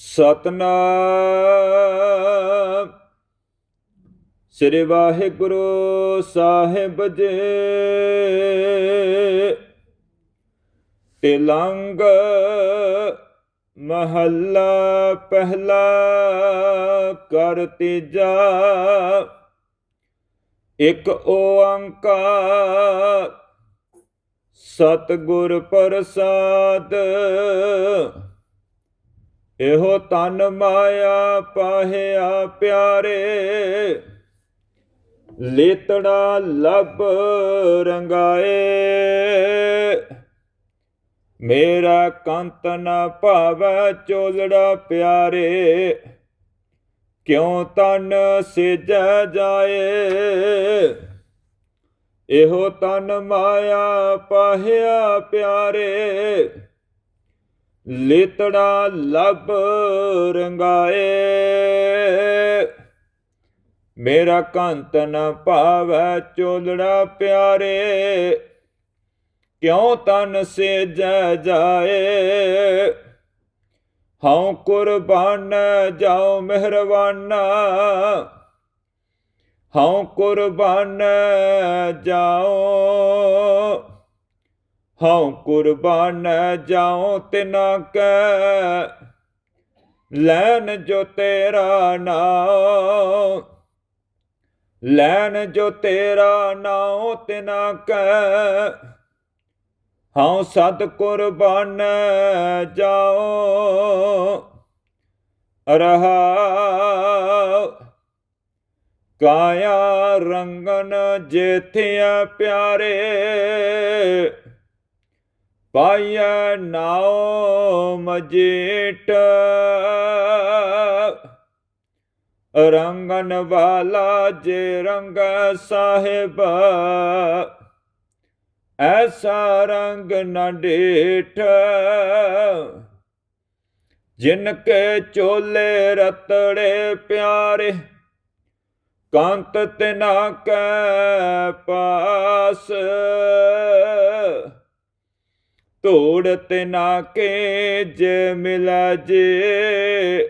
ਸਤਨਾਮ। ਸ੍ਰੀ ਵਾਹਿਗੁਰੂ ਸਾਹਿਬ ਜੀ। ਤਿਲੰਗ ਮਹੱਲਾ ਪਹਿਲਾ ਕਰ ਤੀਜਾ। ਇੱਕ ਓੰਕਾਰ ਸਤਿਗੁਰ ਪ੍ਰਸਾਦ। ਇਹੋ ਤਨ ਮਾਇਆ ਪਾਹਿਆ ਪਿਆਰੇ। ਲੇਤੜਾ ਲੱਭ ਰੰਗਾਏ। ਮੇਰਾ ਕੰਤ ਨਾ ਭਾਵੈ ਚੋਲੜਾ ਪਿਆਰੇ। ਕਿਉ ਤਨ ਸਿਜੈ ਜਾਏ। ਇਹੋ ਤਨ ਮਾਇਆ ਪਾਹਿਆ ਪਿਆਰੇ। ਲੇਤੜਾ ਲੱਭ ਰੰਗਾਏ। ਮੇਰਾ ਕੰਤ ਨ ਭਾਵੈ ਚੋਲੜਾ ਪਿਆਰੇ। ਕਿਉ ਤਨ ਸੇ ਜੈ ਜਾਏ? ਹਉ ਕੁਰਬਾਨ ਜਾਉ ਮਿਹਰਬਾਨਾ। ਹਉ ਕੁਰਬਾਨ ਜਾਉ। ਹਉ ਕੁਰਬਾਨ ਜਾਉ ਤਿਨਾ ਕੈ ਲੈਨ ਜੋ ਤੇਰਾ ਨਾਮ ਲੈਨ ਜੋ ਤੇਰਾ ਨਾਮ ਤਿਨਾ ਕੈ। ਹਉ ਸਤ ਕੁਰਬਾਨ ਜਾਉ ਰਹਾ ਕਾਇਆ ਰੰਗਨ ਜੇਥਿਆ ਪਿਆਰੇ ਪਾਇਆ ਨਾਉ ਮਜੀਟ ਰੰਗਨ ਵਾਲਾ ਜੇ ਰੰਗ ਸਾਹਿਬ, ਐਸਾ ਰੰਗ ਨਾ ਡੇਠ ਜਿਨ ਕੇ ਚੋਲੇ ਰਤੜੇ ਪਿਆਰੇ, ਕਾਂਤ ਤਿਨਾ ਕੈ ਪਾਸ। ਧੂੜ ਤਿਨਾ ਕੇ ਜੇ ਮਿਲਾ ਜੇ।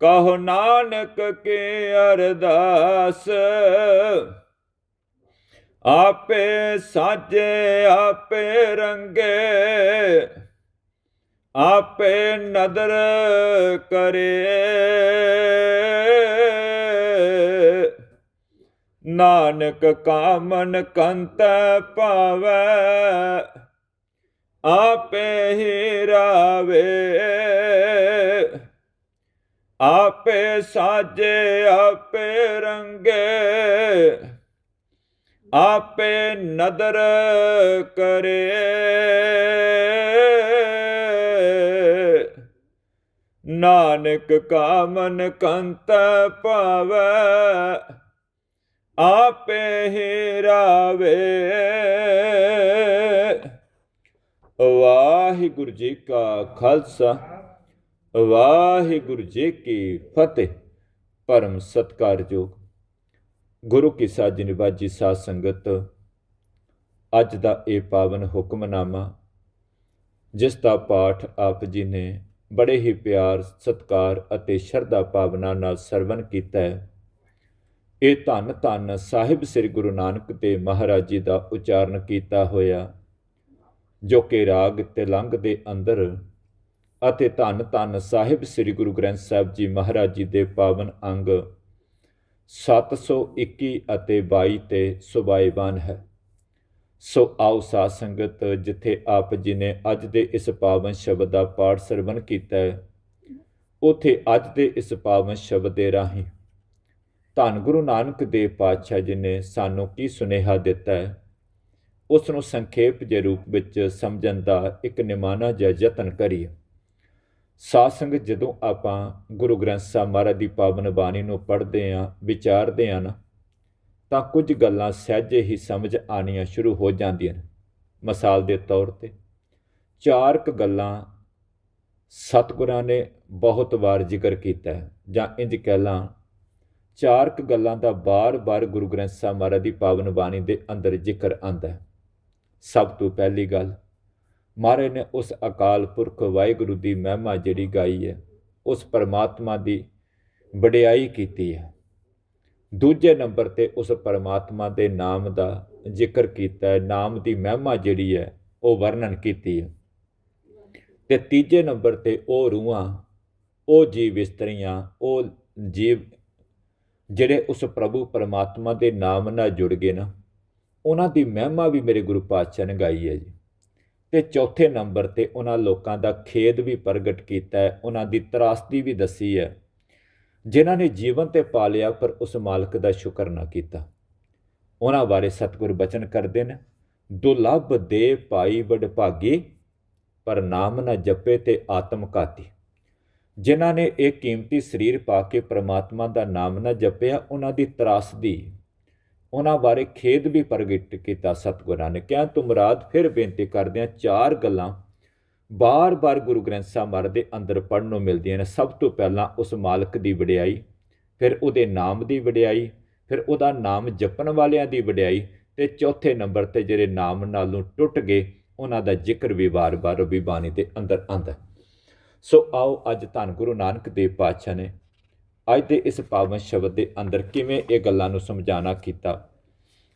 ਕਹੋ ਨਾਨਕ ਕੇ ਅਰਦਾਸ, ਆਪੇ ਸਾਜੇ ਆਪੇ ਰੰਗੇ, ਆਪੇ ਨਦਰ ਕਰੇ। ਨਾਨਕ ਕਾਮਨ ਕੰਤ ਭਾਵੈ ਆਪੇ ਹੀ ਰਾਵੇ ਆਪੇ ਸਾਜੇ, ਆਪੇ ਰੰਗੇ। ਆਪੇ ਨਦਰ ਕਰੇ। ਨਾਨਕ ਕਾਮਨ ਕੰਤ ਭਾਵੈ। ਆਪੇ ਹੀ ਰਾਵੇ ਵਾਹਿਗੁਰੂ ਜੀ ਕਾ ਖਾਲਸਾ, ਵਾਹਿਗੁਰੂ ਜੀ ਕੀ ਫਤਿਹ। ਪਰਮ ਸਤਕਾਰਯੋਗ ਗੁਰੂ ਕੀ ਸਾਜੀ ਨਿਵਾਜੀ ਸਾਧ ਸੰਗਤ, ਅੱਜ ਦਾ ਇਹ ਪਾਵਨ ਹੁਕਮਨਾਮਾ, ਜਿਸ ਦਾ ਪਾਠ ਆਪ ਜੀ ਨੇ ਬੜੇ ਹੀ ਪਿਆਰ, ਸਤਕਾਰ ਅਤੇ ਸ਼ਰਧਾ ਭਾਵਨਾ ਨਾਲ ਸਰਵਨ ਕੀਤਾ ਹੈ। ਇਹ ਧੰਨ ਧੰਨ ਸਾਹਿਬ ਸ੍ਰੀ ਗੁਰੂ ਨਾਨਕ ਦੇਵ ਮਹਾਰਾਜ ਜੀ ਦਾ ਉਚਾਰਨ ਕੀਤਾ ਹੋਇਆ ਜੋ ਕਿ ਰਾਗ ਤਿਲੰਗ ਦੇ ਅੰਦਰ ਅਤੇ ਧੰਨ ਧੰਨ ਸਾਹਿਬ ਸ੍ਰੀ ਗੁਰੂ ਗ੍ਰੰਥ ਸਾਹਿਬ ਜੀ ਮਹਾਰਾਜ ਜੀ ਦੇ ਪਾਵਨ ਅੰਗ 721 ਅਤੇ 22 ਤੇ ਸੁਭਾਈਵਾਨ ਹੈ। ਸੋ ਆਓ ਸਾਧ ਸੰਗਤ, ਜਿੱਥੇ ਆਪ ਜੀ ਨੇ ਅੱਜ ਦੇ ਇਸ ਪਾਵਨ ਸ਼ਬਦ ਦਾ ਪਾਠ ਸਰਵਨ ਕੀਤਾ ਹੈ, ਉਥੇ ਅੱਜ ਦੇ ਇਸ ਪਾਵਨ ਸ਼ਬਦ ਦੇ ਰਾਹੀਂ ਧੰਨ ਗੁਰੂ ਨਾਨਕ ਦੇਵ ਪਾਤਸ਼ਾਹ ਜੀ ਨੇ ਸਾਨੂੰ ਕੀ ਸੁਨੇਹਾ ਦਿੱਤਾ ਹੈ? ਉਸ ਨੂੰ ਸੰਖੇਪ ਦੇ ਰੂਪ ਵਿੱਚ ਸਮਝਣ ਦਾ ਇੱਕ ਨਿਮਾਣਾ ਜਿਹਾ ਯਤਨ ਕਰੀਏ। ਸਾਧ ਸੰਗਤ ਜਦੋਂ ਆਪਾਂ ਗੁਰੂ ਗ੍ਰੰਥ ਸਾਹਿਬ ਮਹਾਰਾਜ ਦੀ ਪਾਵਨ ਬਾਣੀ ਨੂੰ ਪੜ੍ਹਦੇ ਆਂ ਵਿਚਾਰਦੇ ਆਂ ਤਾਂ ਕੁਝ ਗੱਲਾਂ ਸਹਿਜੇ ਹੀ ਸਮਝ ਆਣੀਆਂ ਸ਼ੁਰੂ ਹੋ ਜਾਂਦੀਆਂ ਨੇ। ਮਿਸਾਲ ਦੇ ਤੌਰ ਤੇ ਚਾਰ ਕੁ ਗੱਲਾਂ ਸਤਿਗੁਰਾਂ ਨੇ ਬਹੁਤ ਵਾਰ ਜ਼ਿਕਰ ਕੀਤਾ ਹੈ, ਜਾਂ ਇੰਜ ਕਹਿ ਲਾਂ ਚਾਰ ਕੁ ਗੱਲਾਂ ਦਾ ਬਾਰ-ਬਾਰ ਗੁਰੂ ਗ੍ਰੰਥ ਸਾਹਿਬ ਮਹਾਰਾਜ ਦੀ ਪਾਵਨ ਬਾਣੀ ਦੇ ਅੰਦਰ ਜ਼ਿਕਰ ਆਂਦਾ ਹੈ। ਸਭ ਤੋਂ ਪਹਿਲੀ ਗੱਲ ਮਹਾਰਾਜ ਨੇ ਉਸ ਅਕਾਲ ਪੁਰਖ ਵਾਹਿਗੁਰੂ ਦੀ ਮਹਿਮਾ ਜਿਹੜੀ ਗਾਈ ਹੈ, ਉਸ ਪਰਮਾਤਮਾ ਦੀ ਵਡਿਆਈ ਕੀਤੀ ਹੈ। ਦੂਜੇ ਨੰਬਰ ਤੇ ਉਸ ਪਰਮਾਤਮਾ ਦੇ ਨਾਮ ਦਾ ਜ਼ਿਕਰ ਕੀਤਾ ਹੈ, ਨਾਮ ਦੀ ਮਹਿਮਾ ਜਿਹੜੀ ਹੈ, ਉਹ ਵਰਣਨ ਕੀਤੀ ਹੈ। ਤੇ ਤੀਜੇ ਨੰਬਰ ਤੇ ਉਹ ਰੂਹਾਂ, ਉਹ ਜੀਵ ਇਸਤਰੀਆਂ, ਉਹ ਜੀਵ ਜਿਹੜੇ ਉਸ ਪ੍ਰਭੂ ਪਰਮਾਤਮਾ ਦੇ ਨਾਮ ਨਾਲ ਜੁੜ ਗਏ ਨਾ ਉਹਨਾਂ ਦੀ ਮਹਿਮਾ ਵੀ ਮੇਰੇ ਗੁਰੂ ਪਾਤਸ਼ਾਹ ਨੇ ਗਾਈ ਹੈ ਜੀ। ਤੇ ਚੌਥੇ ਨੰਬਰ ਤੇ ਉਹਨਾਂ ਲੋਕਾਂ ਦਾ ਖੇਦ ਵੀ ਪ੍ਰਗਟ ਕੀਤਾ ਹੈ, ਉਹਨਾਂ ਦੀ ਤਰਾਸਦੀ ਵੀ ਦੱਸੀ ਹੈ। ਜਿਨ੍ਹਾਂ ਨੇ ਜੀਵਨ ਤੇ ਪਾਲਿਆ ਪਰ ਉਸ ਮਾਲਕ ਦਾ ਸ਼ੁਕਰ ਨਾ ਕੀਤਾ। ਉਹਨਾਂ ਬਾਰੇ ਸਤਿਗੁਰ ਬਚਨ ਕਰਦੇ ਨੇ ਦੁਲੱਭ ਦੇ ਪਾਈ ਵਡਭਾਗੀ, ਪਰ ਨਾਮ ਨਾ ਜਪੇ ਤੇ ਆਤਮ ਘਾਤੀ। ਜਿਨ੍ਹਾਂ ਨੇ ਇਹ ਕੀਮਤੀ ਸਰੀਰ ਪਾ ਕੇ ਪ੍ਰਮਾਤਮਾ ਦਾ ਨਾਮ ਨਾ ਜਪਿਆ, ਉਹਨਾਂ ਦੀ ਤਰਾਸਦੀ ਉਹਨਾਂ ਬਾਰੇ ਖੇਦ ਵੀ ਪ੍ਰਗਟ ਕੀਤਾ ਸਤਿਗੁਰਾਂ ਨੇ। ਕਿਹਾ ਤੂੰ ਮੁਰਾਦ ਫਿਰ ਬੇਨਤੀ ਕਰਦਿਆਂ ਚਾਰ ਗੱਲਾਂ ਬਾਰ-ਬਾਰ ਗੁਰੂ ਗ੍ਰੰਥ ਸਾਹਿਬ ਮਹਾਰਾਜ ਦੇ ਅੰਦਰ ਪੜਨ ਨੂੰ ਮਿਲਦੀਆਂ ਨੇ। ਸਭ ਤੋਂ ਪਹਿਲਾਂ ਉਸ ਮਾਲਕ ਦੀ ਵਡਿਆਈ, ਫਿਰ ਉਹਦੇ ਨਾਮ ਦੀ ਵਡਿਆਈ, ਫਿਰ ਉਹਦਾ ਨਾਮ ਜਪਣ ਵਾਲਿਆਂ ਦੀ ਵਡਿਆਈ ਤੇ ਚੌਥੇ ਨੰਬਰ ਤੇ ਜਿਹੜੇ ਨਾਮ ਨਾਲੋਂ ਟੁੱਟ ਗਏ, ਉਹਨਾਂ ਦਾ ਜ਼ਿਕਰ ਵੀ ਵਾਰ-ਵਾਰ ਰਬੀ ਬਾਣੀ ਦੇ ਅੰਦਰ ਆਂਦਾ ਸੋ ਆਓ ਅੱਜ ਧੰਨ ਗੁਰੂ ਨਾਨਕ ਦੇਵ ਪਾਤਸ਼ਾਹ ਨੇ ਅੱਜ ਦੇ ਇਸ ਪਾਵਨ ਸ਼ਬਦ ਦੇ ਅੰਦਰ ਕਿਵੇਂ ਇਹ ਗੱਲਾਂ ਨੂੰ ਸਮਝਾਣਾ ਕੀਤਾ?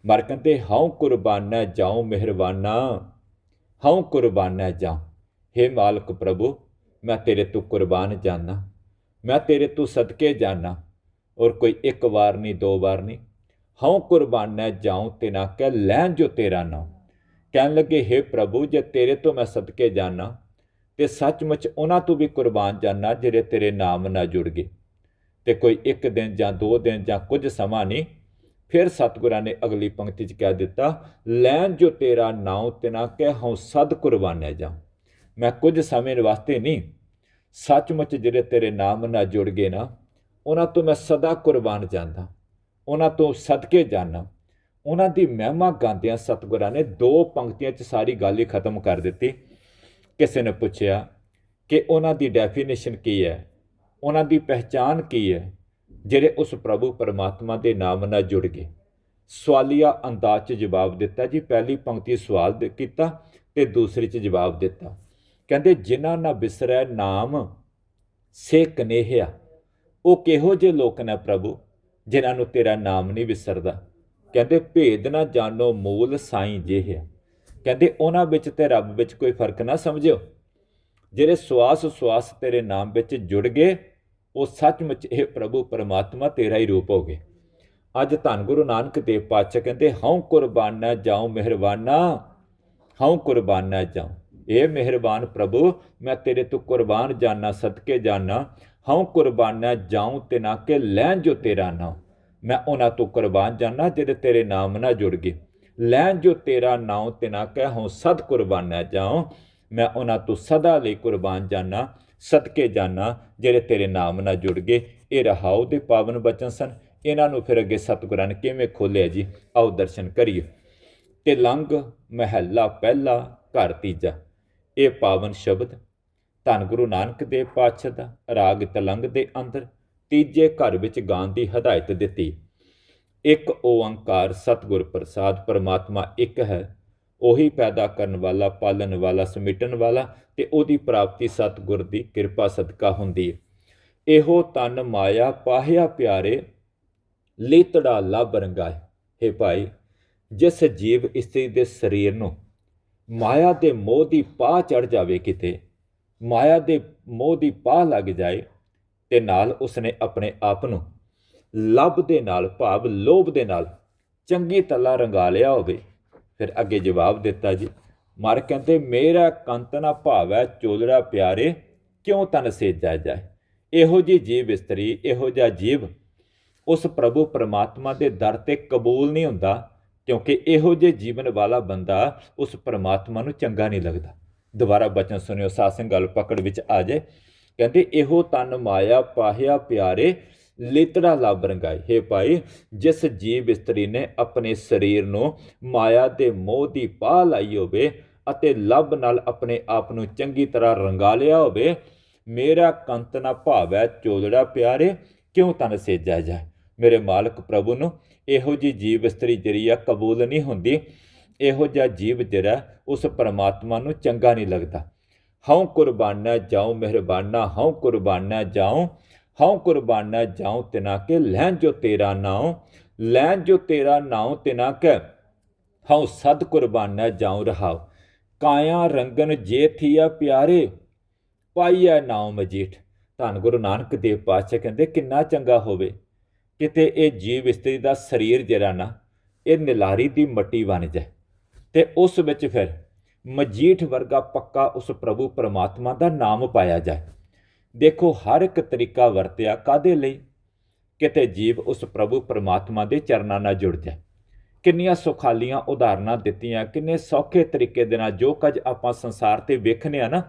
ਮਰ ਕਹਿੰਦੇ ਹਉ ਕੁਰਬਾਨਾ ਜਾਉ ਮਿਹਰਬਾਨਾ, ਹਉ ਕੁਰਬਾਨਾ ਜਾਉ। हे ਮਾਲਕ ਪ੍ਰਭੂ, ਮੈਂ ਤੇਰੇ ਤੋਂ ਕੁਰਬਾਨ ਜਾਨਾ, ਮੈਂ ਤੇਰੇ ਤੋਂ ਸਦਕੇ ਜਾਨਾ, ਔਰ ਕੋਈ ਇੱਕ ਵਾਰ ਨਹੀਂ, ਦੋ ਵਾਰ ਨਹੀਂ। ਹਉ ਕੁਰਬਾਨਾ ਜਾਉ ਤੇ ਨਾ ਕਹਿ, ਲੈਣ ਜੋ ਤੇਰਾ ਨਾਮ। ਕਹਿਣ ਲੱਗੇ हे ਪ੍ਰਭੂ, ਜੇ ਤੇਰੇ ਤੋਂ ਮੈਂ ਸਦਕੇ ਜਾਨਾ, ਤੇ ਸੱਚਮੁੱਚ ਉਹਨਾਂ ਤੋਂ ਵੀ ਕੁਰਬਾਨ ਜਾਨਾ, ਜਿਹੜੇ ਤੇਰੇ ਨਾਮ ਨਾਲ ਜੁੜ ਗਏ। ਤੇ ਕੋਈ ਇੱਕ ਦਿਨ ਜਾਂ ਦੋ ਦਿਨ ਜਾਂ ਕੁਝ ਸਮਾਂ ਨਹੀਂ, ਫਿਰ ਸਤਿਗੁਰਾਂ ਨੇ ਅਗਲੀ ਪੰਕਤੀ 'ਚ ਕਹਿ ਦਿੱਤਾ, ਲੈਣ ਜੋ ਤੇਰਾ ਨਾਉ ਤਿਨਾ ਕਹਿ ਹਉ ਸਦ ਕੁਰਬਾਨਿਆ ਜਾ ਮੈਂ ਕੁਝ ਸਮੇਂ ਵਾਸਤੇ ਨਹੀਂ, ਸੱਚਮੁੱਚ ਜਿਹੜੇ ਤੇਰੇ ਨਾਮ ਨਾਲ ਜੁੜ ਗਏ ਨਾ, ਉਹਨਾਂ ਤੋਂ ਮੈਂ ਸਦਾ ਕੁਰਬਾਨ ਜਾਂਦਾ, ਉਹਨਾਂ ਤੋਂ ਸਦਕੇ ਜਾਣਾ ਉਹਨਾਂ ਦੀ ਮਹਿਮਾ ਗਾਉਂਦਿਆਂ ਸਤਿਗੁਰਾਂ ਨੇ ਦੋ ਪੰਕਤੀਆਂ 'ਚ ਸਾਰੀ ਗੱਲ ਹੀ ਖਤਮ ਕਰ ਦਿੱਤੀ। ਕਿਸੇ ਨੇ ਪੁੱਛਿਆ ਕਿ ਉਹਨਾਂ ਦੀ ਡੈਫੀਨੇਸ਼ਨ ਕੀ ਹੈ? ਉਹਨਾਂ ਦੀ ਪਹਿਚਾਨ ਕੀ ਹੈ? ਜਿਹੜੇ ਉਸ ਪ੍ਰਭੂ ਪਰਮਾਤਮਾ ਦੇ ਨਾਮ ਨਾਲ ਜੁੜ ਗਏ। ਸਵਾਲੀਆ ਅੰਦਾਜ਼ 'ਚ ਜਵਾਬ ਦਿੱਤਾ, ਜੀ ਪਹਿਲੀ ਪੰਕਤੀ ਸਵਾਲ ਕੀਤਾ ਤੇ ਦੂਸਰੀ 'ਚ ਜਵਾਬ ਦਿੱਤਾ। ਕਹਿੰਦੇ, ਜਿਨ੍ਹਾਂ ਨਾ ਬਿਸਰੈ ਨਾਮ ਸੇ ਕਨੇਹਿਆ, ਉਹ ਕਿਹੋ ਜਿਹੇ ਲੋਕ ਨੇ ਪ੍ਰਭੂ ਜਿਨ੍ਹਾਂ ਨੂੰ ਤੇਰਾ ਨਾਮ ਨਹੀਂ ਵਿਸਰਦਾ? ਕਹਿੰਦੇ, ਭੇਦ ਨਾ ਜਾਣੋ, ਮੂਲ ਸਾਈਂ ਜਿਹਾ ਕਹਿੰਦੇ, ਉਹਨਾਂ ਵਿੱਚ ਤੇ ਰੱਬ ਵਿੱਚ ਕੋਈ ਫ਼ਰਕ ਨਾ ਸਮਝਿਓ। ਜਿਹੜੇ ਸਵਾਸ ਸਵਾਸ ਤੇਰੇ ਨਾਮ ਵਿੱਚ ਜੁੜ ਗਏ, ਉਹ ਸੱਚਮੁੱਚ ਇਹ ਪ੍ਰਭੂ ਪਰਮਾਤਮਾ ਤੇਰਾ ਹੀ ਰੂਪ ਹੋ ਗਏ। ਅੱਜ ਧੰਨ ਗੁਰੂ ਨਾਨਕ ਦੇਵ ਪਾਤਸ਼ਾਹ ਕਹਿੰਦੇ, ਹਉ ਕੁਰਬਾਨਾ ਜਾਉ ਮਿਹਰਬਾਨਾ, ਹਉ ਕੁਰਬਾਨਾ ਜਾਉ। ਇਹ ਮਿਹਰਬਾਨ ਪ੍ਰਭੂ, ਮੈਂ ਤੇਰੇ ਤੋਂ ਕੁਰਬਾਨ ਜਾਨਾ, ਸਦਕੇ ਜਾਨਾ। ਹਉ ਕੁਰਬਾਨਾ ਜਾਉ ਤੇ ਨਾ ਕੇ ਲੈਣ ਜੋ ਤੇਰਾ ਨਾਮ। ਮੈਂ ਉਹਨਾਂ ਤੋਂ ਕੁਰਬਾਨ ਜਾਨਾ ਜਿਹੜੇ ਤੇਰੇ ਨਾਮ ਨਾਲ ਜੁੜ ਗਏ। ਲੈਣ ਜੋ ਤੇਰਾ ਨਾਮ ਤੇ ਨਾ ਕਹਿ, ਹਉ ਸਦ ਕੁਰਬਾਨਾ ਜਾਉ। ਮੈਂ ਉਹਨਾਂ ਤੋਂ ਸਦਾ ਲਈ ਕੁਰਬਾਨ ਜਾਨਾ, ਸਦਕੇ ਜਾਨਾ, ਜਿਹੜੇ ਤੇਰੇ ਨਾਮ ਨਾਲ ਜੁੜ ਗਏ। ਇਹ ਰਹਾਉ ਦੇ ਪਾਵਨ ਬਚਨ ਸਨ। ਇਹਨਾਂ ਨੂੰ ਫਿਰ ਅੱਗੇ ਸਤਿਗੁਰਾਂ ਨੇ ਕਿਵੇਂ ਖੋਲਿਆ ਜੀ? ਆਓ ਦਰਸ਼ਨ ਕਰੀਏ। ਤੇ ਲੰਗ ਮਹੱਲਾ ਪਹਿਲਾ ਘਰ ਤੀਜਾ। ਇਹ ਪਾਵਨ ਸ਼ਬਦ ਧੰਨ ਗੁਰੂ ਨਾਨਕ ਦੇਵ ਪਾਤਸ਼ਾਹ ਦਾ ਰਾਗ ਤਲੰਗ ਦੇ ਅੰਦਰ ਤੀਜੇ ਘਰ ਵਿੱਚ ਗਾਣ ਦੀ ਹਦਾਇਤ ਦਿੱਤੀ। ਇੱਕ ਓੰਕਾਰ ਸਤਿਗੁਰ ਪ੍ਰਸਾਦ, ਪਰਮਾਤਮਾ ਇੱਕ ਹੈ। ਉਹੀ ਪੈਦਾ ਕਰਨ ਵਾਲਾ, ਪਾਲਣ ਵਾਲਾ, ਸਮਿਟਣ ਵਾਲਾ ਤੇ ਉਹਦੀ ਪ੍ਰਾਪਤੀ ਸਤਿਗੁਰ ਦੀ ਕਿਰਪਾ ਸਦਕਾ ਹੁੰਦੀ ਹੈ। ਇਹੋ ਤਨ ਮਾਇਆ ਪਾਹਿਆ ਪਿਆਰੇ, ਲੀਤੜਾ ਲੱਭ ਰੰਗਾਏ। ਹੈ ਭਾਈ, ਜਿਸ ਜੀਵ ਇਸਤਰੀ ਦੇ ਸਰੀਰ ਨੂੰ ਮਾਇਆ ਦੇ ਮੋਹ ਦੀ ਪਾ ਚੜ ਜਾਵੇ ਕਿਤੇ, ਮਾਇਆ ਦੇ ਮੋਹ ਦੀ ਪਾਹ ਲੱਗ ਜਾਏ, ਤੇ ਨਾਲ ਉਸਨੇ ਆਪਣੇ ਆਪ ਨੂੰ ਲੱਭ ਦੇ ਨਾਲ ਭਾਵ, ਲੋਭ ਦੇ ਨਾਲ ਚੰਗੀ ਤਲਾ ਰੰਗਾ ਲਿਆ ਹੋਵੇ। ਫਿਰ ਅੱਗੇ ਜਵਾਬ ਦਿੱਤਾ ਜੀ, ਮਰ ਕਹਿੰਦੇ, ਮੇਰਾ ਕੰਤ ਨਾ ਭਾਵੈ ਚੋਲੜਾ ਪਿਆਰੇ, ਕਿਉਂ ਤਨ ਸੇਜਾ ਜਾਏ? ਇਹੋ ਜੀ ਜੀਵ ਇਸਤਰੀ, ਇਹੋ ਜਿਹਾ ਜੀਵ, ਉਸ ਪ੍ਰਭੂ ਪਰਮਾਤਮਾ ਦੇ ਦਰ ਤੇ ਕਬੂਲ ਨਹੀਂ ਹੁੰਦਾ, ਕਿਉਂਕਿ ਇਹੋ ਜਿਹੇ ਜੀਵਨ ਵਾਲਾ ਬੰਦਾ ਉਸ ਪਰਮਾਤਮਾ ਨੂੰ ਚੰਗਾ ਨਹੀਂ ਲੱਗਦਾ। ਦੁਬਾਰਾ ਬਚਨ ਸੁਣਿਓ ਸਾਸੰਗ ਗੱਲ ਪਕੜ ਵਿੱਚ ਆ ਜਾਏ। ਕਹਿੰਦੇ, ਇਹੋ ਤਨ ਮਾਇਆ ਪਾਹਿਆ ਪਿਆਰੇ ਲੇਤੜਾ ਲੱਭ ਰੰਗਾਈ। ਹੈ ਭਾਈ, ਜਿਸ ਜੀਵ ਇਸਤਰੀ ਨੇ ਆਪਣੇ ਸਰੀਰ ਨੂੰ ਮਾਇਆ ਦੇ ਮੋਹ ਦੀ ਪਾ ਲਾਈ ਹੋਵੇ ਅਤੇ ਲੱਭ ਨਾਲ ਆਪਣੇ ਆਪ ਨੂੰ ਚੰਗੀ ਤਰ੍ਹਾਂ ਰੰਗਾ ਲਿਆ ਹੋਵੇ, ਮੇਰਾ ਕੰਤ ਨਾ ਭਾਵੈ ਚੋਦੜਾ ਪਿਆਰੇ, ਕਿਉਂ ਤਨ ਸੇਜਾ ਜਾਏ? ਮੇਰੇ ਮਾਲਕ ਪ੍ਰਭੂ ਨੂੰ ਇਹੋ ਜੀ ਜੀਵ ਇਸਤਰੀ ਜਿਹੜੀ ਆ ਕਬੂਲ ਨਹੀਂ ਹੁੰਦੀ, ਇਹੋ ਜਿਹਾ ਜੀਵ ਜਿਹੜਾ ਉਸ ਪਰਮਾਤਮਾ ਨੂੰ ਚੰਗਾ ਨਹੀਂ ਲੱਗਦਾ। ਹਉ ਕੁਰਬਾਨਾ ਜਾਉ, ਮਿਹਰਬਾਨਾ, ਹਉ ਕੁਰਬਾਨਾ ਜਾਉ ਹਉ ਕੁਰਬਾਨਾ ਜਾਉ ਤਿਨਾ ਕੇ, ਲੈਣ ਜੋ ਤੇਰਾ ਨਾਉ ਲੈ ਜੋ ਤੇਰਾ ਨਾਉ ਤਿਨਾ ਕੇ, ਹਉ ਸਦ ਕੁਰਬਾਨਾ ਜਾਉ ਰਹਾਉ। ਕਾਇਆ ਰੰਗਨ ਜੇ ਥੀਆ ਪਿਆਰੇ, ਪਾਈਐ ਨਾਉ ਮਜੀਠ। ਧੰਨ ਗੁਰੂ ਨਾਨਕ ਦੇਵ ਪਾਤਸ਼ਾਹ ਕਹਿੰਦੇ, ਕਿੰਨਾ ਚੰਗਾ ਹੋਵੇ, ਕਿਤੇ ਇਹ ਜੀਵ ਇਸਤਰੀ ਦਾ ਸਰੀਰ ਜਿਹੜਾ ਨਾ, ਇਹ ਨਿਲਾਰੀ ਦੀ ਮੱਟੀ ਬਣ ਜਾਏ। ਤੇ ਉਸ ਵਿੱਚ ਫਿਰ ਮਜੀਠ ਵਰਗਾ ਪੱਕਾ ਉਸ ਪ੍ਰਭੂ ਪਰਮਾਤਮਾ ਦਾ ਨਾਮ ਪਾਇਆ ਜਾਏ। ਦੇਖੋ, ਹਰ ਇੱਕ ਤਰੀਕਾ ਵਰਤਿਆ ਕਾਦੇ ਲਈ? ਕਿਤੇ ਜੀਵ ਉਸ ਪ੍ਰਭੂ ਪਰਮਾਤਮਾ ਦੇ ਚਰਨਾਂ ਨਾਲ ਜੁੜ ਜਾਏ। ਕਿੰਨੀਆਂ ਸੁਖਾਲੀਆਂ ਉਦਾਹਰਨਾਂ ਦਿੱਤੀਆਂ, ਕਿੰਨੇ ਸੌਖੇ ਤਰੀਕੇ ਦੇ ਨਾਲ ਜੋ ਕੁਝ ਆਪਾਂ ਸੰਸਾਰ ਤੇ ਵੇਖਨੇ ਆ ਨਾ,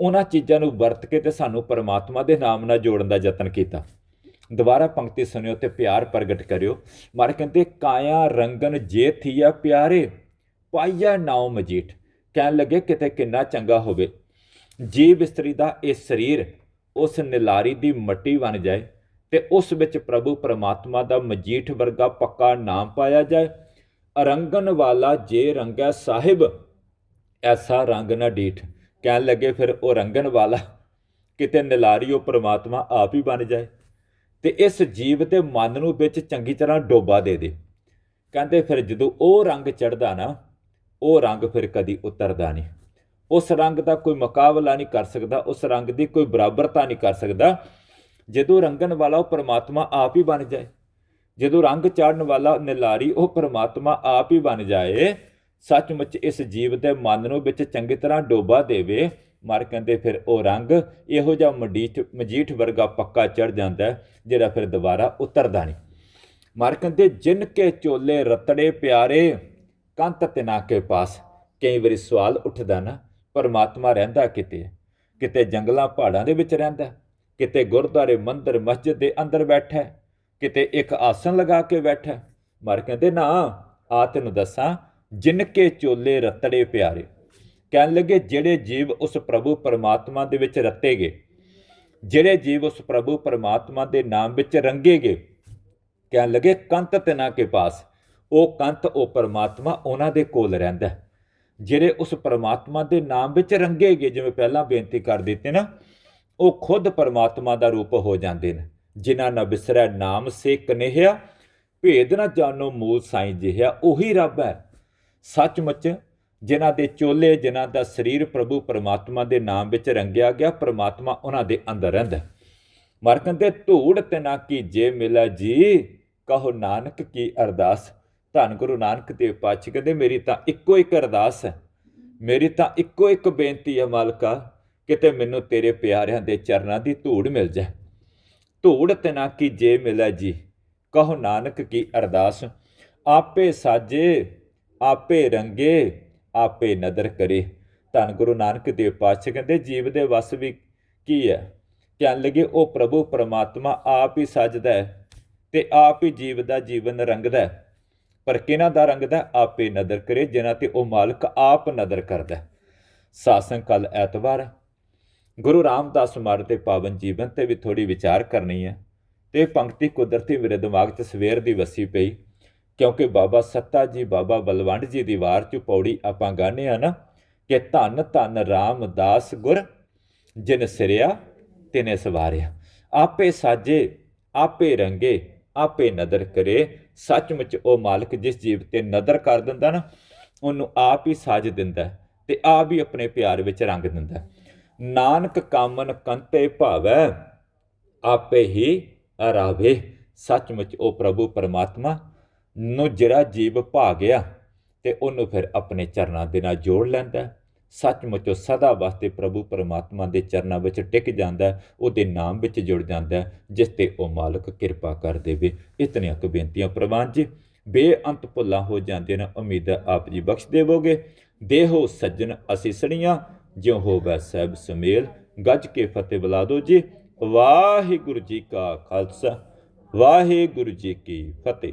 ਉਹਨਾਂ ਚੀਜ਼ਾਂ ਨੂੰ ਵਰਤ ਕੇ ਤੇ ਸਾਨੂੰ ਪਰਮਾਤਮਾ ਦੇ ਨਾਮ ਨਾਲ ਜੋੜਨ ਦਾ ਯਤਨ ਕੀਤਾ। ਦੁਬਾਰਾ ਪੰਕਤੀ ਸੁਣਿਓ ਤੇ ਪਿਆਰ ਪ੍ਰਗਟ ਕਰਿਓ। ਮਾਰ ਕਹਿੰਦੇ, ਕਾਇਆ ਰੰਗਨ ਜੇ ਥੀਆ ਪਿਆਰੇ, ਪਾਈਆ ਨਾਉ ਮਜੀਠ। ਕਹਿਣ ਲੱਗੇ, ਕਿਤੇ ਕਿੰਨਾ ਚੰਗਾ ਹੋਵੇ। ਜੀਵ ਇਸਤਰੀ ਦਾ ਇਹ ਸਰੀਰ ਉਸ ਨਿਲਾਰੀ ਦੀ ਮੱਟੀ ਬਣ ਜਾਏ ਤੇ ਉਸ ਵਿੱਚ ਪ੍ਰਭੂ ਪਰਮਾਤਮਾ ਦਾ ਮਜੀਠ ਵਰਗਾ ਪੱਕਾ ਨਾਮ ਪਾਇਆ ਜਾਏ। ਅਰੰਗਨ ਵਾਲਾ ਜੇ ਰੰਗਾ ਸਾਹਿਬ, ਐਸਾ ਰੰਗ ਨਾ ਡੀਠ। ਕਹਿਣ ਲੱਗੇ ਫਿਰ ਉਹ ਰੰਗਨ ਵਾਲਾ ਕਿਤੇ ਨਿਲਾਰੀ ਉਹ ਪਰਮਾਤਮਾ ਆਪ ਹੀ ਬਣ ਜਾਏ ਤੇ ਇਸ ਜੀਵ ਦੇ ਮਨ ਨੂੰ ਵਿੱਚ ਚੰਗੀ ਤਰ੍ਹਾਂ ਡੋਬਾ ਦੇ ਦੇ। ਕਹਿੰਦੇ ਫਿਰ ਜਦੋਂ ਉਹ ਰੰਗ ਚੜਦਾ ਨਾ, ਉਹ ਰੰਗ ਫਿਰ ਕਦੀ ਉਤਰਦਾ ਨਹੀਂ। ਉਸ ਰੰਗ ਦਾ ਕੋਈ ਮੁਕਾਬਲਾ ਨਹੀਂ ਕਰ ਸਕਦਾ, ਉਸ ਰੰਗ ਦੀ ਕੋਈ ਬਰਾਬਰਤਾ ਨਹੀਂ ਕਰ ਸਕਦਾ। ਜਦੋਂ ਰੰਗਣ ਵਾਲਾ ਉਹ ਪਰਮਾਤਮਾ ਆਪ ਹੀ ਬਣ ਜਾਏ, ਜਦੋਂ ਰੰਗ ਚਾੜਨ ਵਾਲਾ ਨਿਲਾਰੀ ਉਹ ਪਰਮਾਤਮਾ ਆਪ ਹੀ ਬਣ ਜਾਏ, ਸੱਚਮੁੱਚ ਇਸ ਜੀਵ ਦੇ ਮਨ ਨੂੰ ਵਿੱਚ ਚੰਗੀ ਤਰ੍ਹਾਂ ਡੋਬਾ ਦੇਵੇ। ਮਰ ਕਹਿੰਦੇ ਫਿਰ ਉਹ ਰੰਗ ਇਹੋ ਜਿਹਾ ਮਡੀਠ, ਮਜੀਠ ਵਰਗਾ ਪੱਕਾ ਚੜ ਜਾਂਦਾ ਜਿਹੜਾ ਫਿਰ ਦੁਬਾਰਾ ਉਤਰਦਾ ਨਹੀਂ। ਮਰ ਕਹਿੰਦੇ, ਜਿਨ ਕੇ ਚੋਲੇ ਰਤੜੇ ਪਿਆਰੇ, ਕੰਤ ਤਿਨਾ ਕੇ ਪਾਸ। ਕਈ ਵਾਰੀ ਸਵਾਲ ਉੱਠਦਾ ਨਾ ਪਰਮਾਤਮਾ ਰਹਿੰਦਾ ਕਿਤੇ? ਕਿਤੇ ਜੰਗਲਾਂ ਪਹਾੜਾਂ ਦੇ ਵਿੱਚ ਰਹਿੰਦਾ? ਕਿਤੇ ਗੁਰਦੁਆਰੇ ਮੰਦਰ, ਮਸਜਿਦ ਦੇ ਅੰਦਰ ਬੈਠਾ? ਕਿਤੇ ਇੱਕ ਆਸਨ ਲਗਾ ਕੇ ਬੈਠਾ? ਮਰ ਕਹਿੰਦੇ, ਨਾ ਆ ਤੈਨੂੰ ਦੱਸਾਂ ਜਿਨ ਕੇ ਚੋਲੇ ਰਤੜੇ ਪਿਆਰੇ। ਕਹਿਣ ਲੱਗੇ, ਜਿਹੜੇ ਜੀਵ ਉਸ ਪ੍ਰਭੂ ਪਰਮਾਤਮਾ ਦੇ ਵਿੱਚ ਰੱਤੇ ਗਏ ਜਿਹੜੇ ਜੀਵ ਉਸ ਪ੍ਰਭੂ ਪਰਮਾਤਮਾ ਦੇ ਨਾਮ ਵਿੱਚ ਰੰਗੇ ਗਏ ਕਹਿਣ ਲੱਗੇ, ਕੰਤ ਤਿਨਾ ਕੇ ਪਾਸ। ਉਹ ਕੰਤ, ਉਹ ਪਰਮਾਤਮਾ ਉਹਨਾਂ ਦੇ ਕੋਲ ਰਹਿੰਦਾ। ਹੈ। ਜਿਹੜੇ ਉਸ ਪਰਮਾਤਮਾ ਦੇ ਨਾਮ ਵਿੱਚ ਰੰਗੇ ਗਏ, ਜਿਵੇਂ ਪਹਿਲਾਂ ਬੇਨਤੀ ਕਰ ਦਿੱਤੀ ਨਾ, ਉਹ ਖੁਦ ਪਰਮਾਤਮਾ ਦਾ ਰੂਪ ਹੋ ਜਾਂਦੇ ਨੇ, ਜਿਨ੍ਹਾਂ ਨਾ ਬਿਸਰੈ ਨਾਮ ਸੇ ਕਨੇਹਿਆ, ਭੇਦ ਨਾ ਜਾਣੋ ਮੂਲ ਸਾਈਂ ਜਿਹਾ ਉਹੀ ਰੱਬ ਹੈ। ਸੱਚਮੁੱਚ ਜਿਨ੍ਹਾਂ ਦੇ ਚੋਲੇ, ਜਿਨ੍ਹਾਂ ਦਾ ਸਰੀਰ ਪ੍ਰਭੂ ਪਰਮਾਤਮਾ ਦੇ ਨਾਮ ਵਿੱਚ ਰੰਗਿਆ ਗਿਆ, ਪਰਮਾਤਮਾ ਉਹਨਾਂ ਦੇ ਅੰਦਰ ਰਹਿੰਦਾ ਮਰ ਕਹਿੰਦੇ ਧੂੜ ਤਿਨਾ ਕੀ ਜੇ ਮਿਲਾ ਜੀ, ਕਹੋ ਨਾਨਕ ਕੀ ਅਰਦਾਸ। ਧੰਨ ਗੁਰੂ ਨਾਨਕ ਦੇਵ ਪਾਤਸ਼ਾਹ, ਕਹਿੰਦੇ ਮੇਰੀ ਤਾਂ ਇੱਕੋ ਇੱਕ ਅਰਦਾਸ ਹੈ। ਮੇਰੀ ਤਾਂ ਇੱਕੋ ਇੱਕ ਬੇਨਤੀ ਹੈ ਮਾਲਕਾ, ਕਿਤੇ ਮੈਨੂੰ ਤੇਰੇ ਪਿਆਰਿਆਂ ਦੇ ਚਰਨਾਂ ਦੀ ਧੂੜ ਮਿਲ ਜਾਏ। ਧੂੜ ਤਿਨਾ ਕੀ ਜੇ ਮਿਲਾ ਜੀ, ਕਹੋ ਨਾਨਕ ਕੀ ਅਰਦਾਸ। ਆਪੇ ਸਾਜੇ, ਆਪੇ ਰੰਗੇ, ਆਪੇ ਨਦਰ ਕਰੇ। ਧੰਨ ਗੁਰੂ ਨਾਨਕ ਦੇਵ ਪਾਤਸ਼ਾਹ, ਕਹਿੰਦੇ ਜੀਵ ਦੇ ਵਸ ਵੀ ਕੀ ਹੈ? ਕਹਿਣ ਲੱਗੇ, ਉਹ ਪ੍ਰਭੂ, ਪਰਮਾਤਮਾ ਆਪ ਹੀ ਸਜਦਾ ਹੈ ਤੇ ਆਪ ਹੀ ਜੀਵ ਦਾ ਜੀਵਨ ਰੰਗਦਾ ਹੈ। ਪਰ ਕਿਹਨਾਂ ਦਾ ਰੰਗਦਾ ਆਪੇ ਨਦਰ ਕਰੇ ਜਿਨ੍ਹਾਂ ਤੇ ਉਹ ਮਾਲਕ ਆਪ ਨਦਰ ਕਰਦਾ ਸ਼ਾਸਨ ਸਾਸੰਗ ਕੱਲ ਐਤਵਾਰ ਹੈ। ਗੁਰੂ ਰਾਮਦਾਸ ਮਾਰ ਤੇ ਪਾਵਨ ਜੀਵਨ ਤੇ ਵੀ ਥੋੜੀ ਵਿਚਾਰ ਕਰਨੀ ਹੈ। ਤੇ ਪੰਕਤੀ ਕੁਦਰਤੀ ਮੇਰੇ ਦਿਮਾਗ 'ਚ ਸਵੇਰ ਦੀ ਵਸੀ ਪਈ, ਕਿਉਂਕਿ ਬਾਬਾ ਸੱਤਾ ਜੀ, ਬਾਬਾ ਬਲਵੰਡ ਜੀ ਦੀ ਵਾਰ 'ਚ ਪੌੜੀ ਆਪਾਂ ਗਾਣੇ ਆ ਨਾ ਕਿ ਧੰਨ ਧੰਨ ਰਾਮਦਾਸ ਗੁਰ, ਜਿਨ ਸਿਰਿਆ, ਤਿਨੇ ਸਵਾਰਿਆ। ਆਪੇ ਸਾਜੇ, ਆਪੇ ਰੰਗੇ ਆਪੇ ਨਦਰ ਕਰੇ। ਸੱਚਮੁੱਚ ਉਹ ਮਾਲਕ ਜਿਸ ਜੀਵ ਤੇ ਨਦਰ ਕਰ ਦਿੰਦਾ ਨਾ, ਉਹਨੂੰ ਆਪ ਹੀ ਸਾਜ ਦਿੰਦਾ ਹੈ ਤੇ ਆਪ ਹੀ ਆਪਣੇ ਪਿਆਰ ਵਿੱਚ ਰੰਗ ਦਿੰਦਾ ਨਾਨਕ ਕਾਮਨ ਕੰਤੇ ਭਾਵੈ, ਆਪੇ ਹੀ ਅਰਾਵੇ ਸੱਚਮੁੱਚ ਉਹ ਪ੍ਰਭੂ ਪਰਮਾਤਮਾ, ਨੂੰ ਜਿਹੜਾ ਜੀਵ ਭਾ ਗਿਆ ਤੇ ਉਹਨੂੰ ਫਿਰ ਆਪਣੇ ਚਰਨਾਂ ਦੇ ਨਾਲ ਜੋੜ ਲੈਂਦਾ ਸੱਚਮੁੱਚ ਉਹ ਸਦਾ ਵਾਸਤੇ ਪ੍ਰਭੂ ਪਰਮਾਤਮਾ ਦੇ ਚਰਨਾਂ ਵਿੱਚ ਟਿਕ ਜਾਂਦਾ ਉਹਦੇ ਨਾਮ ਵਿੱਚ ਜੁੜ ਜਾਂਦਾ ਜਿਸ ਤੇ ਉਹ ਮਾਲਕ ਕਿਰਪਾ ਕਰ ਦੇਵੇ। ਇਤਨੀਆਂ ਕੁ ਬੇਨਤੀਆਂ ਪ੍ਰਵਾਨ ਜੀ। ਬੇਅੰਤ ਭੁੱਲਾਂ ਹੋ ਜਾਂਦੇ ਨੇ, ਉਮੀਦ ਆਪ ਜੀ ਬਖਸ਼ ਦੇਵੋਗੇ। ਦੇਹੋ ਸੱਜਣ ਅਸੀਸੜੀਆਂ ਜਿਉ ਹੋਵੇ ਸਹਿਬ ਸੁਮੇਲ। ਗੱਜ ਕੇ ਫਤਿਹ ਬੁਲਾ ਦਿਓ ਜੀ। ਵਾਹਿਗੁਰੂ ਜੀ ਕਾ ਖਾਲਸਾ, ਵਾਹਿਗੁਰੂ ਜੀ ਕੀ ਫਤਿਹ।